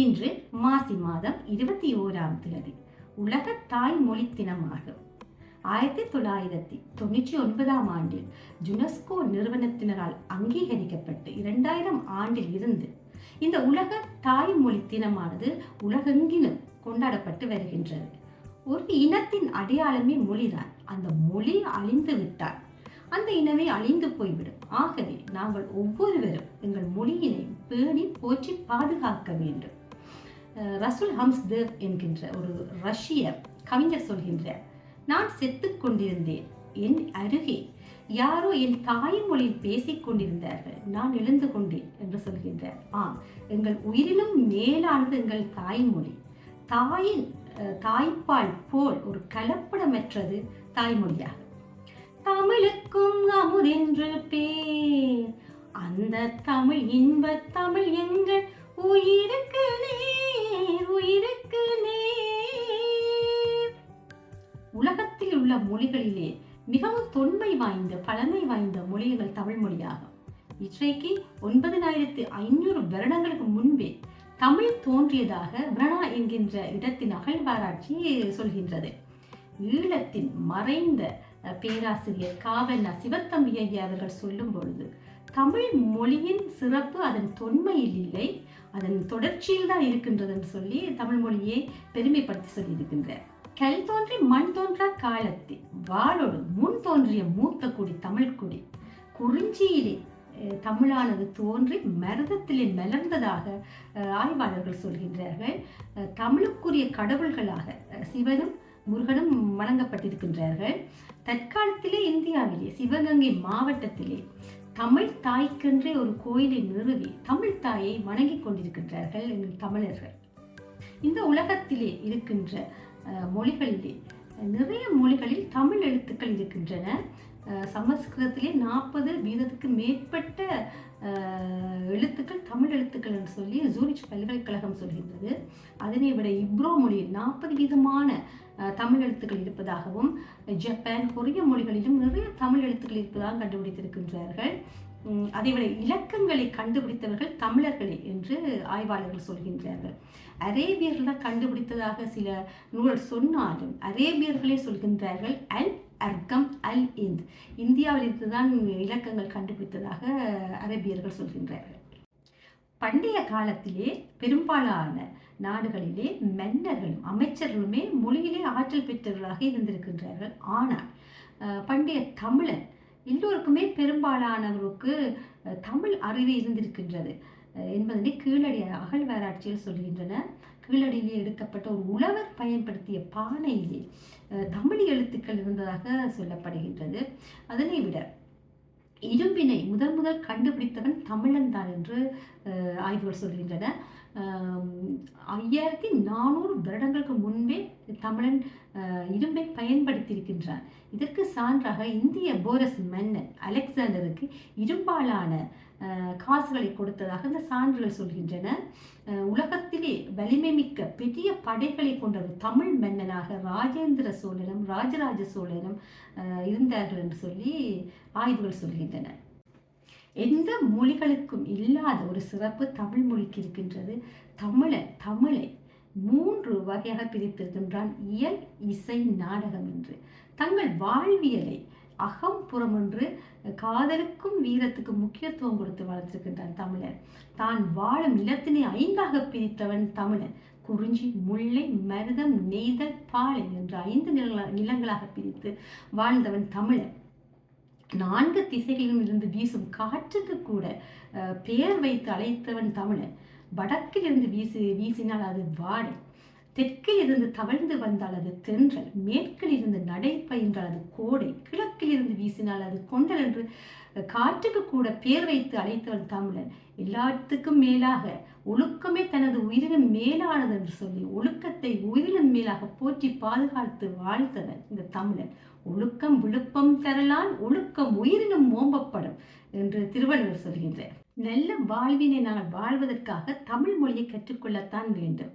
இன்று மாசி மாதம் இருபத்தி ஓராம் தேதி. உலக தாய்மொழி தினமாகும். ஆயிரத்தி தொள்ளாயிரத்தி தொண்ணூற்றி ஒன்பதாம் ஆண்டில் ஜுனஸ்கோ நிறுவனத்தினரால் அங்கீகரிக்கப்பட்டு இரண்டாயிரம் ஆண்டில் இருந்து இந்த உலக தாய்மொழி தினமானது உலகெங்கிலும் கொண்டாடப்பட்டு வருகின்றது. ஒரு இனத்தின் அடையாளமே மொழிதான். அந்த மொழி அழிந்து விட்டால் அந்த இனமே அழிந்து போய்விடும். ஆகவே நாங்கள் ஒவ்வொருவரும் எங்கள் மொழியினை பேணி போற்றி பாதுகாக்க வேண்டும். ரசூல் ஹம்ஸ்தேவ் என்கின்ற ஒரு ரஷ்ய கவிஞர் சொல்கின்றார் நான் செத்துக்கொண்டிருந்தேன் என் அருகே யாரோ என் தாய்மொழியில் பேசிக் கொண்டிருந்தார்கள் நான் எழுந்து கொண்டேன் என்று சொல்கின்றார். ஆம் எங்கள் உயிரிலும் மேலானது எங்கள் தாய்மொழி. தாயின் தாய்ப்பால் போல் ஒரு கலப்படமற்றது தாய்மொழியாக தமிழுக்கும் அமுதென்று பேர் அந்த தமிழ் இன்ப தமிழ் எங்கள் உயிருக்கு நீ உயிருக்கு நேர். உலகத்தில் உள்ள மொழிகளிலே மிகவும் தொன்மை வாய்ந்த பழமை வாய்ந்த மொழிகள் தமிழ் மொழியாகும். இன்றைக்கு ஒன்பதினாயிரத்து ஐநூறு வருடங்களுக்கு முன்பே தமிழ் தோன்றியதாக விரணா என்கின்ற இடத்தின் அகழ்வாராய்ச்சி சொல்கின்றது. ஈழத்தின் மறைந்த பேராசிரியர் காவண்ணா சிவத்தம்பி ஐயா அவர்கள் சொல்லும் பொழுது தமிழ் மொழியின் சிறப்பு அதன் தொன்மையில் இல்லை அதன் தொடர்ச்சியில் தான் இருக்கின்றதுன்னு சொல்லி தமிழ் மொழியை பெருமைப்படுத்தி சொல்லியிருக்கின்றார். கல் தோன்றி மண் தோன்றா காலத்தில் வாழோடு முன் தோன்றிய மூத்த குடி தமிழ் குறிஞ்சியிலே தமிழானது தோன்றி மருதத்திலே மலர்ந்ததாக ஆய்வாளர்கள் சொல்கின்றார்கள். தமிழுக்குரிய கடவுள்களாக சிவனும் முருகனும் வழங்கப்பட்டிருக்கின்றார்கள் தற்காலத்திலே இந்தியாவிலே சிவகங்கை மாவட்டத்திலே தமிழ் தாய்க்கென்றே ஒரு கோயிலை நிறுவி தமிழ் தாயை வணங்கிக் கொண்டிருக்கின்றார்கள் எங்கள் தமிழர்கள். இந்த உலகத்திலே இருக்கின்ற மொழிகளிலே நிறைய மொழிகளில் தமிழ் எழுத்துக்கள் இருக்கின்றன. சமஸ்கிருதத்திலே நாற்பது வீதத்துக்கு மேற்பட்ட எழுத்துக்கள் தமிழ் எழுத்துக்கள் என்று சொல்லி ஜூரிச் பல்கலைக்கழகம் சொல்கின்றது. அதனை விட இப்ரோ மொழியில் நாற்பது வீதமான தமிழ் எழுத்துக்கள் இருப்பதாகவும் ஜப்பான் கொரிய மொழிகளிலும் நிறைய தமிழ் எழுத்துக்கள் இருப்பதாக கண்டுபிடித்திருக்கின்றார்கள். உம், இலக்கங்களை கண்டுபிடித்தவர்கள் தமிழர்களே என்று ஆய்வாளர்கள் சொல்கின்றார்கள். அரேபியர்கள் தான் கண்டுபிடித்ததாக சில நூல்கள் சொன்னாலும் அரேபியர்களே சொல்கின்றார்கள் அல் அர்க்கம் அல் இந்த். இந்தியாவில் இருந்துதான் இலக்கங்கள் கண்டுபிடித்ததாக அரேபியர்கள் சொல்கின்றார்கள். பண்டைய காலத்திலே பெரும்பாலான நாடுகளிலே மன்னர்களும் அமைச்சர்களுமே மொழியிலே ஆற்றல் பெற்றவர்களாக இருந்திருக்கின்றார்கள். ஆனால் பண்டைய தமிழன் எல்லோருக்குமே பெரும்பாலானவருக்கு தமிழ் அறிவு இருந்திருக்கின்றது. என்பதனை கீழடி அகழ்வாராய்ச்சியில் சொல்கின்றன கீழடியிலே எடுக்கப்பட்ட ஒரு உழவர் பயன்படுத்திய பானையிலே தமிழ் எழுத்துக்கள் இருந்ததாக சொல்லப்படுகின்றது. அதனை விட இரும்பினை முதன் முதல் கண்டுபிடித்தவன் தமிழன் தான் என்று ஆய்வுகள் சொல்கின்றன. ஐயாயிரத்தி நானூறு வருடங்களுக்கு முன்பே தமிழன் இரும்பை பயன்படுத்தியிருக்கின்றார் இதற்கு சான்றாக இந்திய போரஸ் மன்னன் அலெக்சாண்டருக்கு இரும்பாலான காசுகளை கொடுத்ததாக இந்த சான்றுகள் சொல்கின்றன. உலகத்திலே வலிமை மிக்க பெரிய படைகளை கொண்ட ஒரு தமிழ் மன்னனாக ராஜேந்திர சோழனும் ராஜராஜ சோழனும் இருந்தார்கள் என்று சொல்லி ஆய்வுகள் சொல்கின்றன. எந்த மொழிகளுக்கும் இல்லாத ஒரு சிறப்பு தமிழ் மொழிக்கு இருக்கின்றது. தமிழை தமிழை மூன்று வகையாக பிரித்திருக்கின்றான். இயல் இசை நாடகம் என்று. தங்கள் வாழ்வியலை அகம் புறம் என்று காதலுக்கும் வீரத்துக்கும் முக்கியத்துவம் கொடுத்து வளர்த்திருக்கின்றான் தமிழன் தான் வாழும் நிலத்தினை ஐந்தாக பிரித்தவன் தமிழன். குறிஞ்சி முல்லை மருதம் நெய்தல் பாலை என்ற ஐந்து நிலங்களா நிலங்களாக பிரித்து வாழ்ந்தவன் தமிழன். நான்கு திசைகளிலும் இருந்து வீசும் காற்றுக்கு கூட பெயர் வைத்து அழைத்தவன் தமிழன். வடக்கில் இருந்து வீசி வீசினால் அது வாடை. தெற்கில் இருந்து தவழ்ந்து வந்தால் அது தென்றல். மேற்கில் இருந்து நடை பயின்றால் அது கோடை. கிழக்கில் இருந்து வீசினால் அது கொண்டல் என்று காற்றுக்கு கூட பேர் வைத்து அழைத்தவன் தமிழன். எல்லாத்துக்கும் மேலாக ஒழுக்கமே தனது உயிரினும் மேலானது என்று சொல்லி ஒழுக்கத்தை உயிரினும் மேலாக போற்றி பாதுகாத்து வாழ்த்தவன் இந்த தமிழன். ஒழுக்கம் விழுப்பம் தரலால் ஒழுக்கம் உயிரினும் ஓம்பப்படும் என்று திருவள்ளுவர் சொல்கின்றார். நல்ல வாழ்வினை நாங்கள் வாழ்வதற்காக தமிழ் மொழியை கற்றுக்கொள்ளத்தான் வேண்டும்.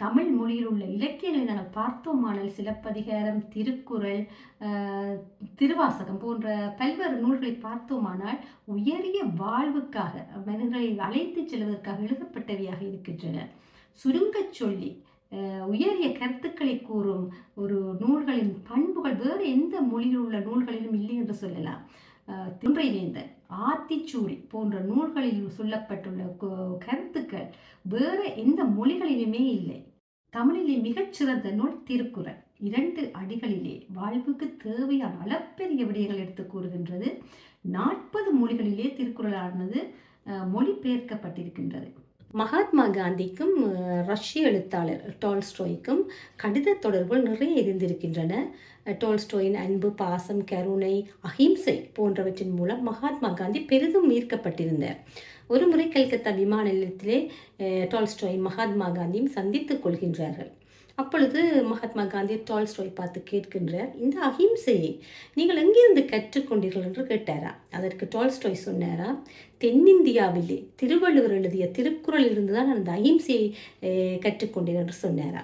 தமிழ் மொழியில் உள்ள இலக்கியங்களை நாங்கள் பார்த்தோமானால் சிலப்பதிகாரம் திருக்குறள் திருவாசகம் போன்ற பல்வேறு நூல்களை பார்த்தோமானால் உயரிய வாழ்வுக்காக மனிதர்களை அழைத்து செல்வதற்காக எழுதப்பட்டவையாக இருக்கின்றன. சுருங்கச் சொல்லி உயரிய கருத்துக்களை கூறும் ஒரு நூல்களின் பண்புகள் வேறு எந்த மொழியில் உள்ள நூல்களிலும் இல்லை என்று சொல்லலாம். துன்றைவேந்தன் ஆத்திச்சூடி போன்ற நூல்களில் சொல்லப்பட்டுள்ள கருத்துக்கள் வேறு எந்த மொழிகளிலுமே இல்லை. தமிழிலே மிகச்சிறந்த நூல் திருக்குறள். இரண்டு அடிகளிலே வாழ்வுக்கு தேவையான அளப்பெரிய விடயங்கள் எடுத்து கூறுகின்றது. நாற்பது மொழிகளிலே திருக்குறளானது மொழி மொழிபெயர்க்கப்பட்டிருக்கின்றது. மகாத்மா காந்திக்கும் ரஷ்ய எழுத்தாளர் டால்ஸ்டோய்க்கும் கடித தொடர்புகள் நிறைய இருந்திருக்கின்றன. டோல்ஸ்டோயின் டால்ஸ்டோயின் அன்பு பாசம் கருணை அஹிம்சை போன்றவற்றின் மூலம் மகாத்மா காந்தி பெரிதும் ஈர்க்கப்பட்டிருந்தார். ஒரு முறை கல்கத்தா விமான நிலையத்திலே டால்ஸ்டோய் மகாத்மா காந்தியும் சந்தித்துக் கொள்கின்றார்கள். அப்பொழுது மகாத்மா காந்தி டால்ஸ்டோய் பார்த்து கேட்கின்றார் இந்த அஹிம்சையை நீங்கள் எங்கிருந்து கற்றுக்கொண்டீர்கள் என்று கேட்டாரா? அதற்கு டால்ஸ்டோய் சொன்னாரா தென்னிந்தியாவிலே திருவள்ளுவர் எழுதிய திருக்குறளிலிருந்து தான் அந்த அஹிம்சையை கற்றுக்கொண்டேன் என்று சொன்னாரா.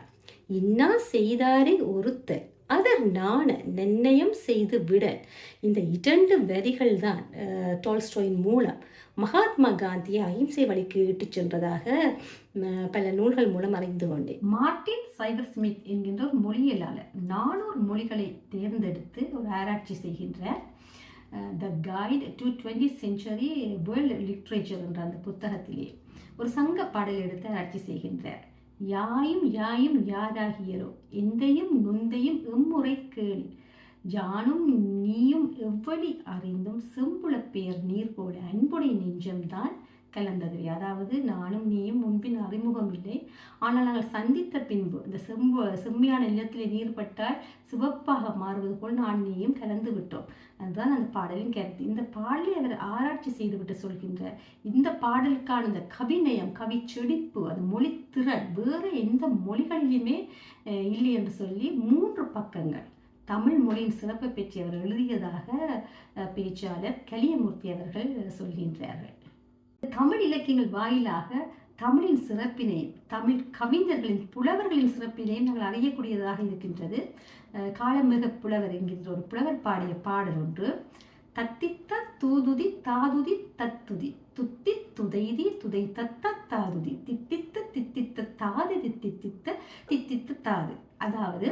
இன்னா செய்தாரே ஒருத்தர் அதர் நாண நிர்ணயம் செய்து விட. இந்த இரண்டு வரிகள் தான் டால்ஸ்டோயின் மூலம் மகாத்மா காந்தியை அஹிம்சை வழிக்கு இட்டுச் சென்றதாக பல நூல்கள் மூலம் அறிந்து கொண்டேன். மார்டின் சைபர் ஸ்மித் என்கின்ற ஒரு மொழியியலாளர் நானூறு மொழிகளை தேர்ந்தெடுத்து ஒரு ஆராய்ச்சி செய்கின்றார். The guide to twenty century world literature என்ற அந்த புத்தகத்திலே ஒரு சங்க பாடல் எடுத்து ஆராய்ச்சி செய்கின்றார். யாயும் யாயும் யாராகியரோ? எந்தையும் நுந்தையும் இம்முறை கேள் ஜானும் நீயும் எவ்வளி அறிந்தும் செம்புள பெயர் நீர் போல அன்புடை நெஞ்சம்தான் கலந்தது. அதாவது நானும் நீயும் முன்பின் அறிமுகம் இல்லை. ஆனால் நாங்கள் சந்தித்த பின்பு இந்த செம்பு செம்மையான நிலத்திலே நீர் பட்டால் சிவப்பாக மாறுவது போல் நான் நீயும் கலந்து விட்டோம். அதுதான் அந்த பாடலின் கருத்து. இந்த பாடலை அவர் ஆராய்ச்சி செய்துவிட்டு சொல்கின்றார் இந்த பாடலுக்கான இந்த கவிநயம் கவி செடிப்பு அது மொழித்திறன் வேறு எந்த மொழிகளிலுமே இல்லை என்று சொல்லி மூன்று பக்கங்கள். தமிழ் மொழியின் சிறப்பை பற்றி அவர் எழுதியதாக பேச்சாளர் கலியமூர்த்தி அவர்கள் சொல்கின்றார்கள். தமிழ் இலக்கியங்கள் வாயிலாக தமிழின் சிறப்பினை தமிழ் கவிஞர்களின் புலவர்களின் சிறப்பினையும் நாங்கள் அறியக்கூடியதாக இருக்கின்றது. காலமிக புலவர் என்கின்ற ஒரு புலவர் பாடிய பாடல் ஒன்று. தத்தித்த தூதுதி தாதுதி தத்துதி துத்தி துதைதி துதை தத்த தாதுதி தித்தித்த தித்தித்த தாது தித்தித்த தித்தித்த தாது. அதாவது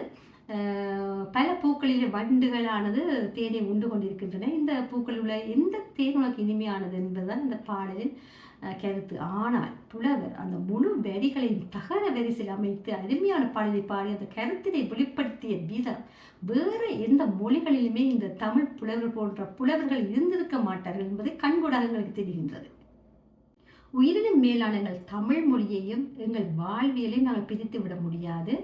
பல பூக்களிலே வண்டுகளானது தேனை உண்டு கொண்டிருக்கின்றன. இந்த பூக்களில் உள்ள எந்த தேன் உனக்கு இனிமையானது என்பதுதான் இந்த பாடலின் கருத்து. ஆனால் புலவர் அந்த முழு வரிகளையும் தகர வரிசையில் அமைத்து அருமையான பாடலை பாடி அந்த கருத்தினை வெளிப்படுத்திய விதம் வேறு எந்த மொழிகளிலுமே இந்த தமிழ் புலவர் போன்ற புலவர்கள் இருந்திருக்க மாட்டார்கள் என்பது கண்கூடாகங்களுக்கு தெரிகின்றது. உயிரினும் மேலான எங்கள் தமிழ் மொழியையும் எங்கள் வாழ்வியலையும் நாங்கள் பிரித்து விட முடியாது.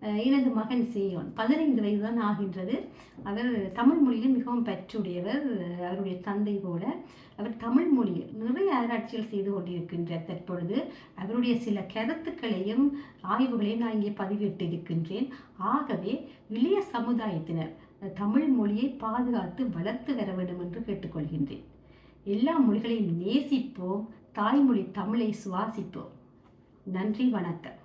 எனது மகன் சீயோன். பதினைந்து வயது தான் ஆகின்றது. அவர் தமிழ் மொழியில் மிகவும் பற்றுடையவர் அவருடைய தந்தை போல. அவர் தமிழ் மொழியில் நிறைய ஆராய்ச்சிகள் செய்து கொண்டிருக்கின்றார் தற்பொழுது. அவருடைய சில கருத்துக்களையும் ஆய்வுகளையும் நான் இங்கே பதிவிட்டிருக்கின்றேன். ஆகவே இளைய சமுதாயத்தினர் தமிழ் மொழியை பாதுகாத்து வளர்த்து வர வேண்டும் என்று கேட்டுக்கொள்கின்றேன். எல்லா மொழிகளையும் நேசிப்போம் தாய்மொழி தமிழை சுவாசிப்போம். நன்றி வணக்கம்.